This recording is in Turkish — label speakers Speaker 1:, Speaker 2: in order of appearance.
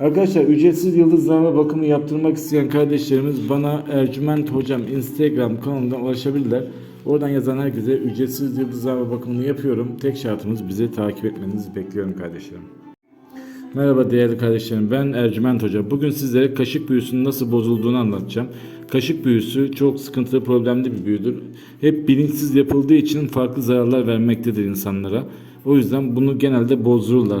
Speaker 1: Arkadaşlar ücretsiz yıldızlama bakımı yaptırmak isteyen kardeşlerimiz bana Ercüment Hocam Instagram kanalından ulaşabilirler. Oradan yazan herkese ücretsiz yıldızlama bakımını yapıyorum. Tek şartımız bizi takip etmenizi bekliyorum kardeşlerim. Merhaba değerli kardeşlerim ben Ercüment Hoca. Bugün sizlere kaşık büyüsünün nasıl bozulduğunu anlatacağım. Kaşık büyüsü çok sıkıntılı problemli bir büyüdür. Hep bilinçsiz yapıldığı için farklı zararlar vermektedir insanlara. O yüzden bunu genelde bozdururlar.